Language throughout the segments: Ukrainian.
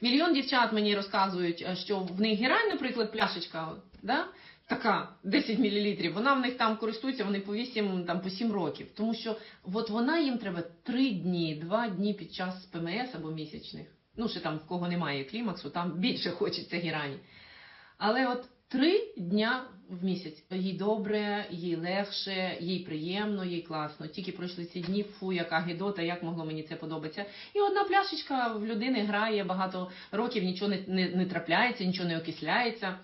Мільйон дівчат мені розказують, е, що в них герань, наприклад, пляшечка, да? така 10 мл, вона в них там користується, вони по 8, там, по 7 років. Тому що от вона їм треба 3 дні, 2 дні під час ПМС або місячних. Ну, ще там в кого немає клімаксу, там більше хочеться герані. Але от три дня в місяць їй добре, їй легше, їй приємно, їй класно. Тільки пройшли ці дні, фу, яка гидота, як могло мені це подобатися. І одна пляшечка в людини грає багато років, нічого не, не, не трапляється, нічого не окисляється.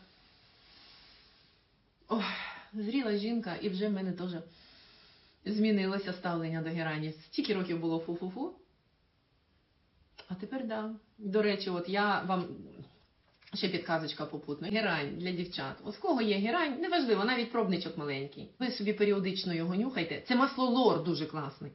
Ох, зріла жінка, і вже в мене теж змінилося ставлення до герані. Стільки років було фу-фу-фу. А тепер да. До речі, от я вам ще підказочка попутна. Герань для дівчат. В кого є герань, неважливо, навіть пробничок маленький. Ви собі періодично його нюхайте. Це масло лор дуже класний.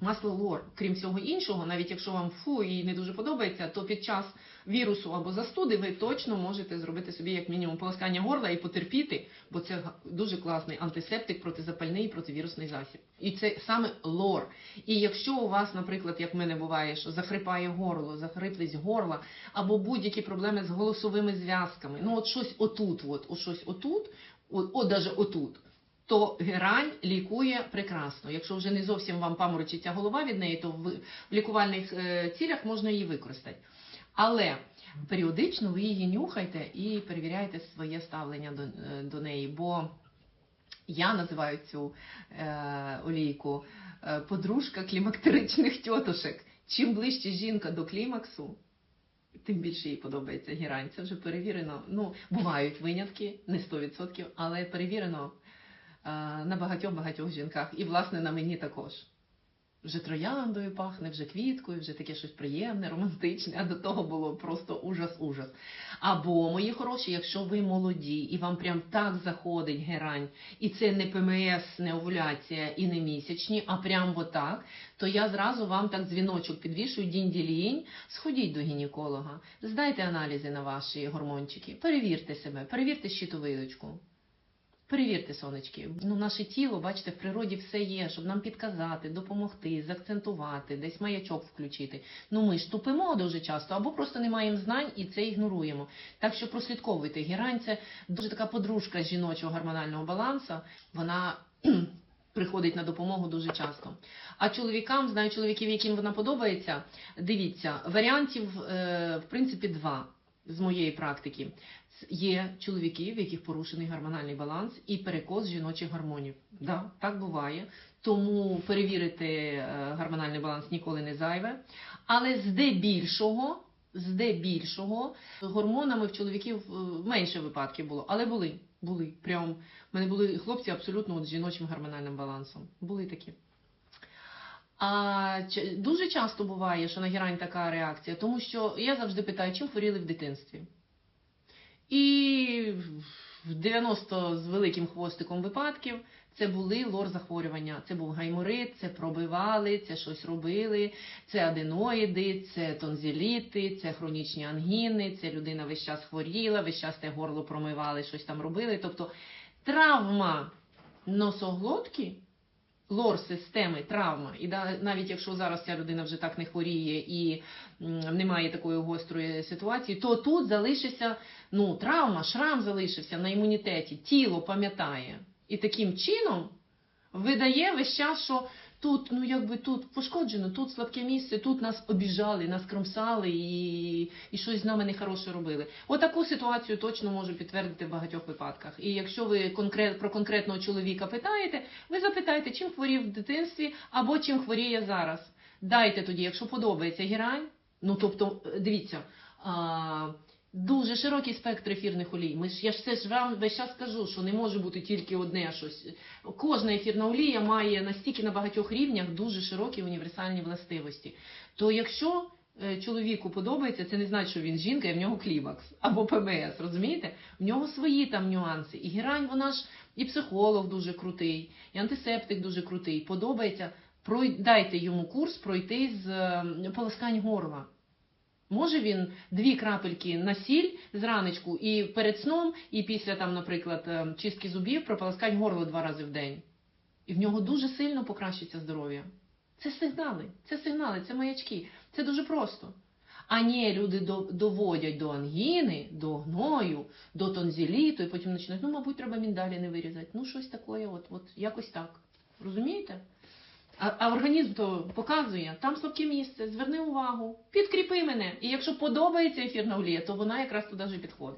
Масло лор, крім всього іншого, навіть якщо вам фу і не дуже подобається, то під час вірусу або застуди ви точно можете зробити собі як мінімум полоскання горла і потерпіти, бо це дуже класний антисептик, протизапальний і противірусний засіб. І це саме лор. І якщо у вас, наприклад, як в мене буває, що захрипає горло, захриплість горла, або будь-які проблеми з голосовими зв'язками, ну от щось отут, от, от щось отут, от, от даже отут. То герань лікує прекрасно. Якщо вже не зовсім вам паморочиться голова від неї, то в, лікувальних е, цілях можна її використати. Але періодично ви її нюхайте і перевіряйте своє ставлення до, е, до неї. Бо я називаю цю е, олійку е, подружка клімактеричних тьотушек. Чим ближче жінка до клімаксу, тим більше їй подобається герань. Це вже перевірено. Ну, бувають винятки, не 100%, але перевірено на багатьох-багатьох жінках. І, власне, на мені також. Вже трояндою пахне, вже квіткою, вже таке щось приємне, романтичне, а до того було просто ужас-ужас. Або, мої хороші, якщо ви молоді і вам прям так заходить герань, і це не ПМС, не овуляція і не місячні, а прям отак, то я зразу вам так дзвіночок підвішую, дінь-ділінь, сходіть до гінеколога, здайте аналізи на ваші гормончики, перевірте себе, перевірте щитовидочку. Перевірте, сонечки. Ну, наше тіло, бачите, в природі все є, щоб нам підказати, допомогти, заакцентувати, десь маячок включити. Ну ми ж тупимо дуже часто, або просто не маємо знань і це ігноруємо. Так що прослідковуйте. Герань це дуже така подружка жіночого гормонального балансу. Вона приходить на допомогу дуже часто. А чоловікам, знаю чоловіків, яким вона подобається, дивіться, варіантів е, в принципі два з моєї практики. Є чоловіки, в яких порушений гормональний баланс і перекос жіночих гормонів. Да, так буває. Тому перевірити е, гормональний баланс ніколи не зайве. Але здебільшого, здебільшого гормонами в чоловіків е, менше випадків було, але були. Були. Прям в мене були хлопці абсолютно от з жіночим гормональним балансом. Були такі. А дуже часто буває, що на герань така реакція, тому що я завжди питаю, чим хворіли в дитинстві. І в 90 з великим хвостиком випадків це були лор-захворювання. Це був гайморит, це пробивали, це щось робили, це аденоїди, це тонзиліти, це хронічні ангіни, це людина весь час хворіла, весь час те горло промивали, щось там робили. Тобто травма носоглотки лор-системи, травма. І навіть якщо зараз ця людина вже так не хворіє і немає такої гострої ситуації, то тут залишиться ну, травма, шрам залишився на імунітеті, тіло пам'ятає. І таким чином видає весь час, що тут, ну якби тут пошкоджено, тут слабке місце, тут нас обіжали, нас кромсали і, і щось з нами нехороше робили. Отаку ситуацію точно можу підтвердити в багатьох випадках. І якщо ви конкрет, про конкретного чоловіка питаєте, ви запитайте, чим хворів в дитинстві або чим хворіє зараз. Дайте тоді, якщо подобається герань, ну тобто, е, дивіться. А, Дуже широкий спектр ефірних олій. Ми ж я ж це ж вам весь час кажу, що не може бути тільки одне щось. Кожна ефірна олія має настільки на багатьох рівнях дуже широкі універсальні властивості. То якщо е, чоловіку подобається, це не значить, що він жінка і в нього клімакс або ПМС, розумієте? В нього свої там нюанси. І герань, вона ж і психолог дуже крутий, і антисептик дуже крутий. Подобається. Прой... Дайте йому курс пройти з е, полоскань горла. Може він дві крапельки на сіль зранечку і перед сном, і після там, наприклад, е, чистки зубів прополоскать горло два рази в день. І в нього дуже сильно покращиться здоров'я. Це сигнали, це сигнали, це маячки. Це дуже просто. А ні, люди до- доводять до ангіни, до гною, до тонзіліту, і потім починають, ну, мабуть, треба міндалі не вирізати. Ну, щось таке, от, от якось так. Розумієте? А, а організм то показує, там слабке місце, зверни увагу, підкріпи мене. І якщо подобається ефірна олія, то вона якраз туди і підходить.